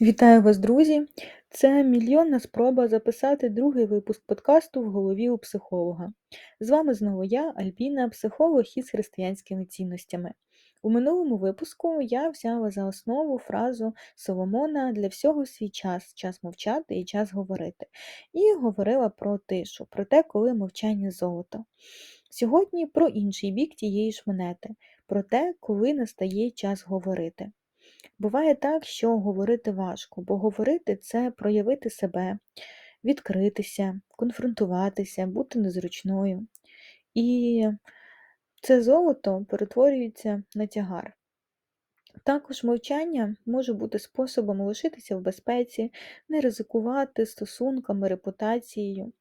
Вітаю вас, друзі! Це мільйонна спроба записати другий випуск подкасту в голові у психолога. З вами знову я, Альбіна, психолог із християнськими цінностями. У минулому випуску я взяла за основу фразу Соломона для всього свій час, час мовчати і час говорити, і говорила про тишу, про те, коли мовчання золото. Сьогодні про інший бік тієї ж монети, про те, коли настає час говорити. Буває так, що говорити важко, бо говорити це проявити себе, відкритися, конфронтуватися, бути незручною. І це золото перетворюється на тягар. Також мовчання може бути способом лишитися в безпеці, не ризикувати стосунками, репутацією,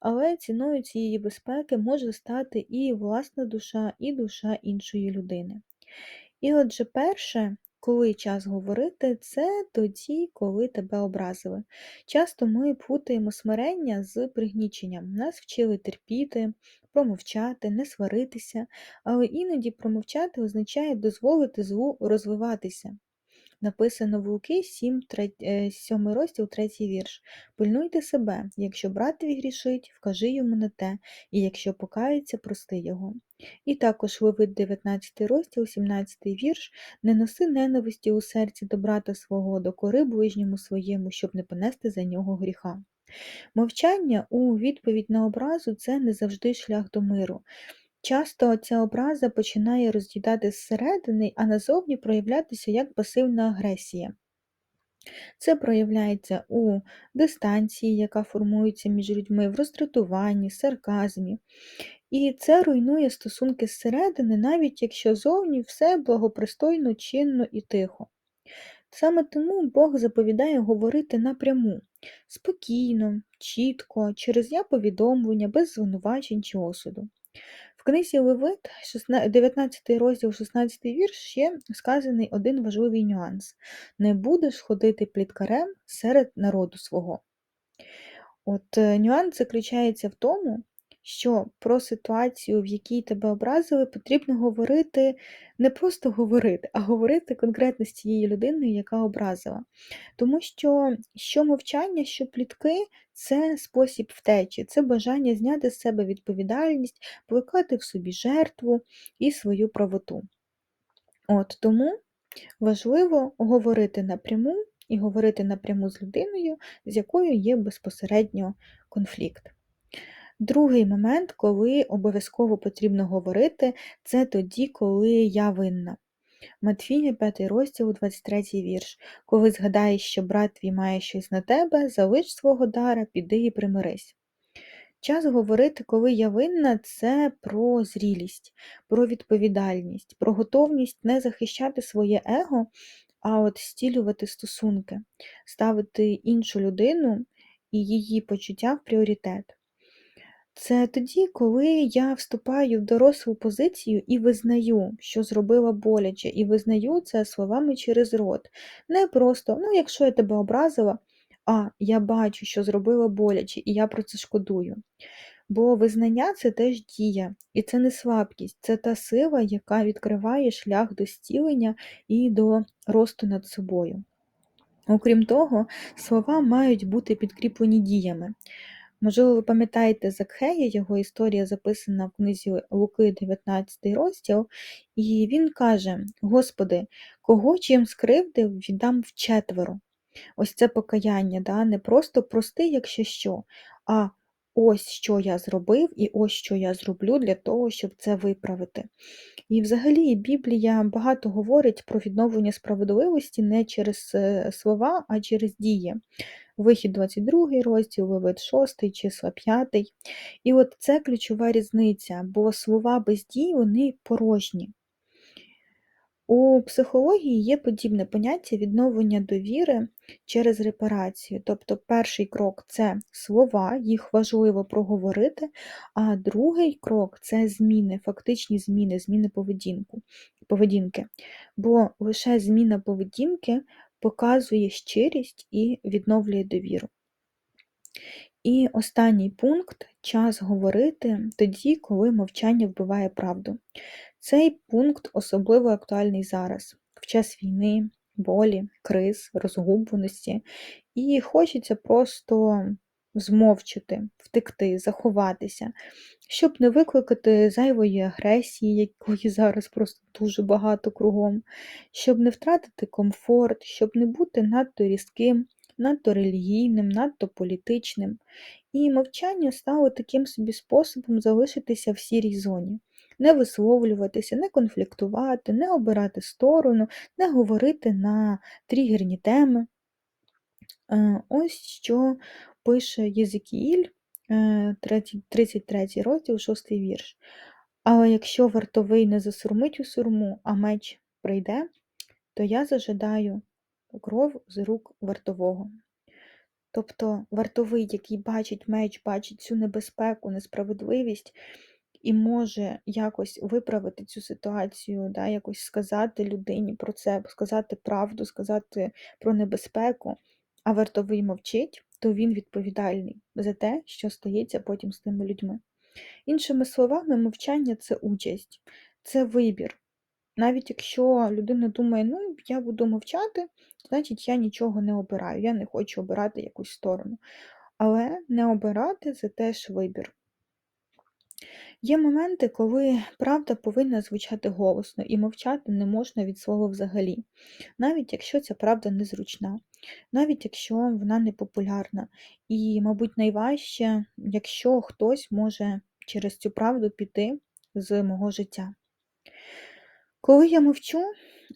але ціною цієї безпеки може стати і власна душа, і душа іншої людини. І отже, перше, коли час говорити, це тоді, коли тебе образили. Часто ми путаємо смирення з пригніченням. Нас вчили терпіти, промовчати, не сваритися, але іноді промовчати означає дозволити злу розвиватися. Написано в Луки 7, 7 е, розділ, 3 вірш. Пильнуйте себе, якщо братові грішить, вкажи йому на те, і якщо покається, прости його. І також Левит 19 розділ, 17 вірш, не носи ненависті у серці до брата свого, до кори ближньому своєму, щоб не понести за нього гріха. Мовчання у відповідь на образу це не завжди шлях до миру. Часто ця образа починає роз'їдати зсередини, а назовні проявлятися як пасивна агресія. Це проявляється у дистанції, яка формується між людьми, в роздратуванні, сарказмі. І це руйнує стосунки зсередини, навіть якщо зовні все благопристойно, чинно і тихо. Саме тому Бог заповідає говорити напряму, спокійно, чітко, через я повідомлення, без звинувачень чи осуду. В книзі Левит, 19 розділ, 16 вірш, ще сказаний один важливий нюанс: не будеш ходити пліткарем серед народу свого. От е, Нюанс заключається в тому, що про ситуацію, в якій тебе образили, потрібно говорити не просто говорити, а говорити конкретно з тією людиною, яка образила. Тому що що мовчання, що плітки це спосіб втечі, це бажання зняти з себе відповідальність, плекати в собі жертву і свою правоту. От Тому важливо говорити напряму і говорити напряму з людиною, з якою є безпосередньо конфлікт. Другий момент, коли обов'язково потрібно говорити, це тоді, коли я винна. Матфія, 5 розділ, 23 вірш. Коли згадаєш, що брат твій має щось на тебе, залиш свого дара, піди і примирись. Час говорити, коли я винна, це про зрілість, про відповідальність, про готовність не захищати своє его, а от стілювати стосунки, ставити іншу людину і її почуття в пріоритет. Це тоді, коли я вступаю в дорослу позицію і визнаю, що зробила боляче, і визнаю це словами через рот. Не просто, ну, якщо я тебе образила, а я бачу, що зробила боляче, і я про це шкодую. Бо визнання це теж дія, і це не слабкість, це та сила, яка відкриває шлях до стілення і до росту над собою. Окрім того, слова мають бути підкріплені діями. Можливо, ви пам'ятаєте Закхея, його історія записана в книзі Луки, 19 розділ, і він каже: Господи, кого чим скривдив, віддам вчетверо. Ось це покаяння, да? не просто прости, якщо що, а ось що я зробив, і ось що я зроблю для того, щоб це виправити. І взагалі Біблія багато говорить про відновлення справедливості не через е, слова, а через дії. Вихід 22 розділ, вивид 6, числа 5. І от це ключова різниця, бо слова без дій вони порожні. У психології є подібне поняття відновлення довіри через репарацію. Тобто перший крок це слова, їх важливо проговорити, а другий крок це зміни, фактичні зміни, зміни поведінку, поведінки. Бо лише зміна поведінки показує щирість і відновлює довіру. І останній пункт час говорити тоді, коли мовчання вбиває правду. Цей пункт особливо актуальний зараз, в час війни, болі, криз, розгубленості, і хочеться просто змовчати, втекти, заховатися, щоб не викликати зайвої агресії, якої зараз просто дуже багато кругом, щоб не втратити комфорт, щоб не бути надто різким, надто релігійним, надто політичним. І мовчання стало таким собі способом залишитися в сірій зоні, не висловлюватися, не конфліктувати, не обирати сторону, не говорити на тригерні теми. Е, ось що пише Єзекіїль, е, 33 розділ, 6 вірш. Але якщо вартовий не засурмить у сурму, а меч прийде, то я зажадаю кров з рук вартового. Тобто вартовий, який бачить меч, бачить цю небезпеку, несправедливість і може якось виправити цю ситуацію, да, якось сказати людині про це, сказати правду, сказати про небезпеку, а вартовий мовчить, то він відповідальний за те, що стається потім з тими людьми. Іншими словами, мовчання це участь, це вибір. Навіть якщо людина думає, ну, я буду мовчати, значить я нічого не обираю, я не хочу обирати якусь сторону. Але не обирати це теж вибір. Є моменти, коли правда повинна звучати голосно і мовчати не можна від слова взагалі, навіть якщо ця правда незручна, навіть якщо вона не популярна. І, мабуть, найважче, якщо хтось може через цю правду піти з мого життя. Коли я мовчу,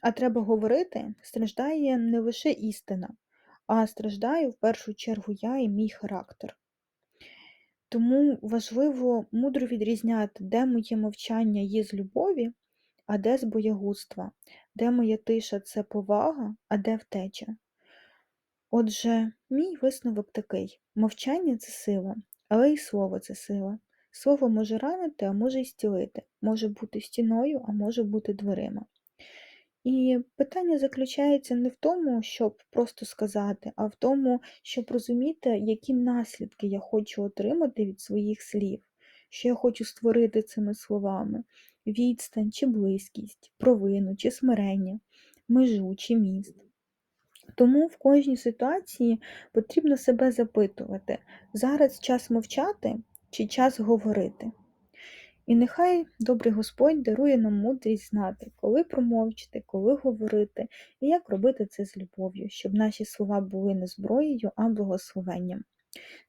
а треба говорити, страждає не лише істина, а страждаю в першу чергу я і мій характер. Тому важливо мудро відрізняти, де моє мовчання є з любові, а де з боягузтва, де моя тиша це повага, а де втеча. Отже, мій висновок такий: мовчання це сила, але й слово це сила. Слово може ранити, а може й стілити, може бути стіною, а може бути дверима. І питання заключається не в тому, щоб просто сказати, а в тому, щоб розуміти, які наслідки я хочу отримати від своїх слів, що я хочу створити цими словами: відстань чи близькість, провину чи смирення, межу чи міст. Тому в кожній ситуації потрібно себе запитувати: зараз час мовчати чи час говорити. І нехай добрий Господь дарує нам мудрість знати, коли промовчити, коли говорити і як робити це з любов'ю, щоб наші слова були не зброєю, а благословенням.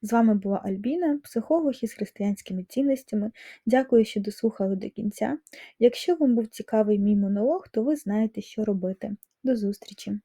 З вами була Альбіна, психолог із християнськими цінностями. Дякую, що дослухали до кінця. Якщо вам був цікавий мій монолог, то ви знаєте, що робити. До зустрічі!